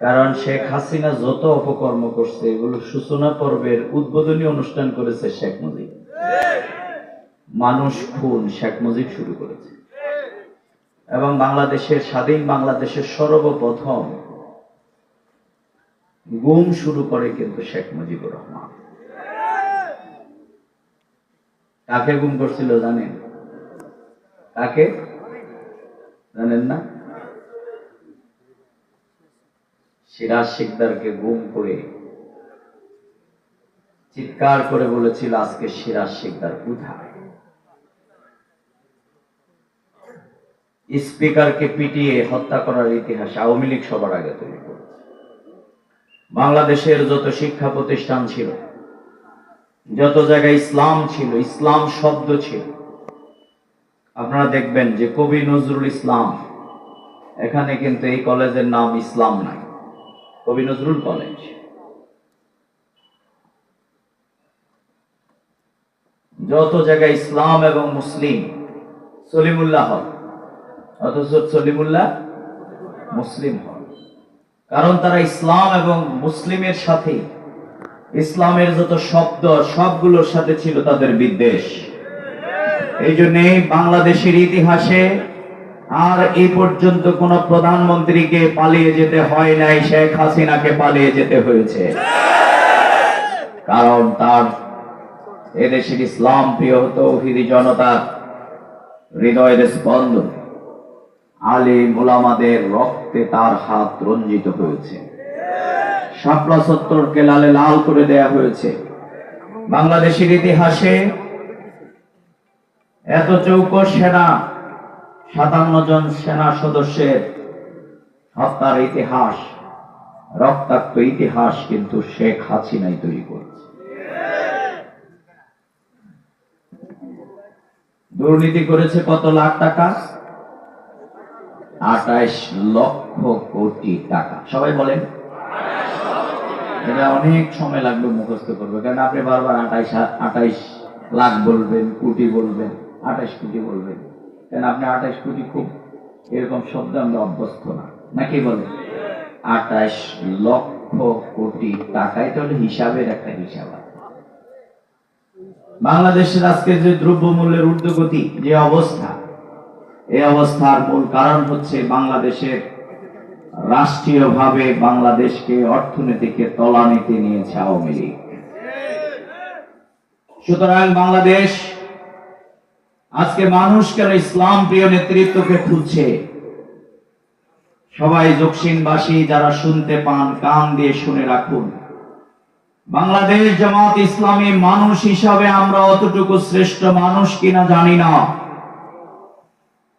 কারণ শেখ হাসিনা যত অপকর্ম করছে, এগুলো সূচনা পর্বের উদ্বোধনী অনুষ্ঠান করেছে শেখ মুজিব। মানুষ খুন শেখ মুজিব শুরু করেছে। এবং বাংলাদেশের, স্বাধীন বাংলাদেশের সর্বপ্রথম গুম শুরু করে কিন্তু শেখ মুজিবুর রহমান। কাকে গুম করছিল জানেন? কাকে? জানেন না? সিরাজ শিকদারকে গুম করে, চিৎকার করে বলেছিল, আজকে সিরাজ শিকদার কোথায়? স্পিকারকে পিটিয়ে হত্যা করার ইতিহাস আওয়ামী লীগ সবার আগে তৈরি করেছে। বাংলাদেশের যত শিক্ষা প্রতিষ্ঠান ছিল, যত জায়গায় ইসলাম ছিল, ইসলাম শব্দ ছিল, আপনারা দেখবেন যে কবি নজরুল ইসলাম, এখানে কিন্তু এই কলেজের নাম ইসলাম নাই। কবি নজরুল কলেজ। যত জায়গায় ইসলাম এবং মুসলিম, সলিমুল্লাহ হক, অথচ সলিমুল্লাহ মুসলিম হক। কারণ তারা ইসলাম এবং মুসলিমের সাথে, ইসলামের যত শব্দ, সবগুলোর সাথে ছিল তাদের বিদ্বেষ। এই জন্যে বাংলাদেশের ইতিহাসে আর এই পর্যন্ত কোন প্রধানমন্ত্রীকে পালিয়ে যেতে হয় নাই, শেখ হাসিনাকে পালিয়ে যেতে হয়েছে। কারণ তার এদেশের ইসলাম প্রিয় তৌহিদি জনতার হৃদয়ের স্পন্দন। আলী মোলামাদের রক্তে তার হাত রঞ্জিত হয়েছে। শাপলা সত্তরকে লালে লাল করে দেয়া হয়েছে। বাংলাদেশের ইতিহাসে এত চৌকো সেনা সাতান্ন জন সেনা সদস্যের হত্যার ইতিহাস, রক্তাক্ত ইতিহাস কিন্তু শেখ হাসিনাই তৈরি করেছে। দুর্নীতি করেছে কত লাখ টাকা? আঠাইশ লক্ষ কোটি টাকা। সবাই বলেন। এটা অনেক সময় লাগবে মুখস্থ করবে, কারণ আপনি বারবার আঠাইশ আঠাইশ লাখ বলবেন, কোটি বলবেন, আঠাইশ কোটি বলবেন। কেন আপনি আঠাইশ কোটি খুব এরকম শব্দ আমরা অভ্যস্ত না। নাকি বলেন আঠাইশ লক্ষ কোটি টাকা এটা হলো হিসাবের একটা হিসাব বাংলাদেশের আজকে যে দ্রব্যমূল্যের ঊর্ধ্বগতি, যে অবস্থা, এই অবস্থার মূল কারণ হচ্ছে বাংলাদেশের রাষ্ট্রীয়ভাবে বাংলাদেশকে অর্থনীতিকে তলানিতে নিয়েছে আওয়ামী লীগ। সুতরাং বাংলাদেশ আজকে মানুষ কেন ইসলাম প্রিয় নেতৃত্বকে খুঁজছে? সবাই দক্ষিণবাসী যারা শুনতে পান, কান দিয়ে শুনে রাখুন। বাংলাদেশ জামাত ইসলামী মানুষ হিসাবে আমরা অতটুকু শ্রেষ্ঠ মানুষ কিনা জানি না।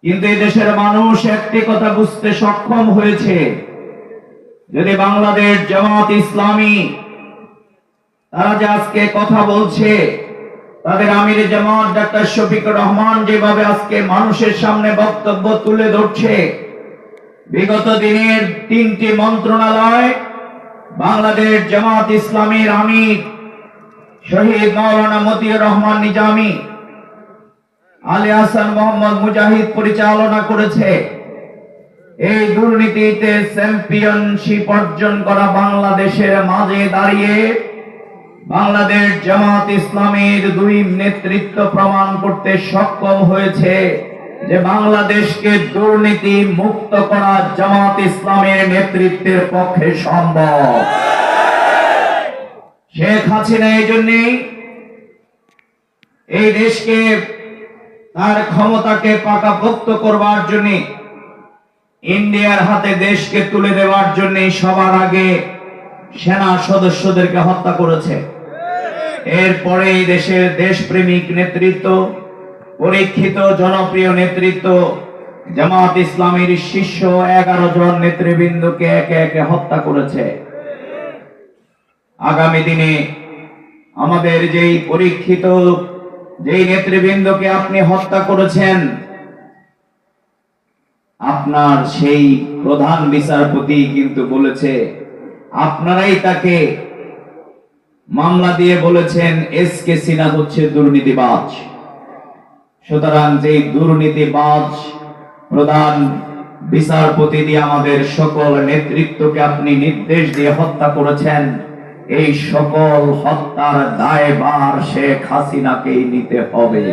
কিন্তু দেশের মানুষ একটি কথা বুঝতে সক্ষম হয়েছে। যদি বাংলাদেশ জামাত ইসলামী তারা যে আজকে কথা বলছে তাদের আমির জামাত ডাক্তার শফিকুর রহমান যেভাবে আজকে মানুষের সামনে বক্তব্য তুলে ধরছে, বিগত দিনের তিনটি মন্ত্রণালয়, বাংলাদেশ জামাত ইসলামীর আমির শহীদ মাওলানা মতিউর রহমান নিজামী, আলী হাসান মোহাম্মদ মুজাহিদ পরিচালনা করেছে। এই দুর্নীতিতে চ্যাম্পিয়নশিপ অর্জন করা বাংলাদেশের মাঝে দাঁড়িয়ে বাংলাদেশ জামাত ইসলামের দুই নেতৃত্ব প্রমাণ করতে সক্ষম হয়েছে যে বাংলাদেশকে দুর্নীতি মুক্ত করা জামাত ইসলামের নেতৃত্বের পক্ষে সম্ভব। শেখ হাসিনা এই জন্যেই এই দেশকে তার ক্ষমতাকে পাকাপোক্ত করবার জন্য, ইন্ডিয়ার হাতে দেশকে তুলে দেওয়ার জন্য সবার আগে সেনা সদস্যদেরকে হত্যা করেছে। এরপরে এই দেশের দেশপ্রেমিক নেতৃত্ব, পরীক্ষিত জনপ্রিয় নেতৃত্ব, জামাত ইসলামের শীর্ষ এগারো জন নেতৃবৃন্দকে একে একে হত্যা করেছে। আগামী দিনে আমাদের যেই পরীক্ষিত, যেই নেতৃবৃন্দকে আপনি হত্যা করেছেন, আপনার সেই প্রধান বিচারপতি কিন্তু বলেছে, আপনারাই তাকে মামলা দিয়ে বলেছেন, এস কে সিনহা হচ্ছে দুর্নীতিবাজ। সুতরাং যে দুর্নীতিবাজ প্রধান বিচারপতি দিয়ে আমাদের সকল নেতৃত্বকে আপনি নির্দেশ দিয়ে হত্যা করেছেন, এই সকল হত্যার দায়ভার শেখ হাসিনাকেই নিতে হবে।